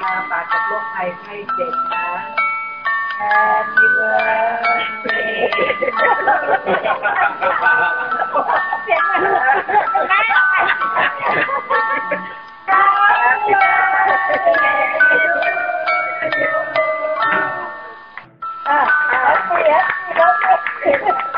คมาปาจากโรคภัยไข้เจ็บนะ Happy birthday เสียงมันได้ Happy birthday to you อ่ะอ่ะเสียงเสียง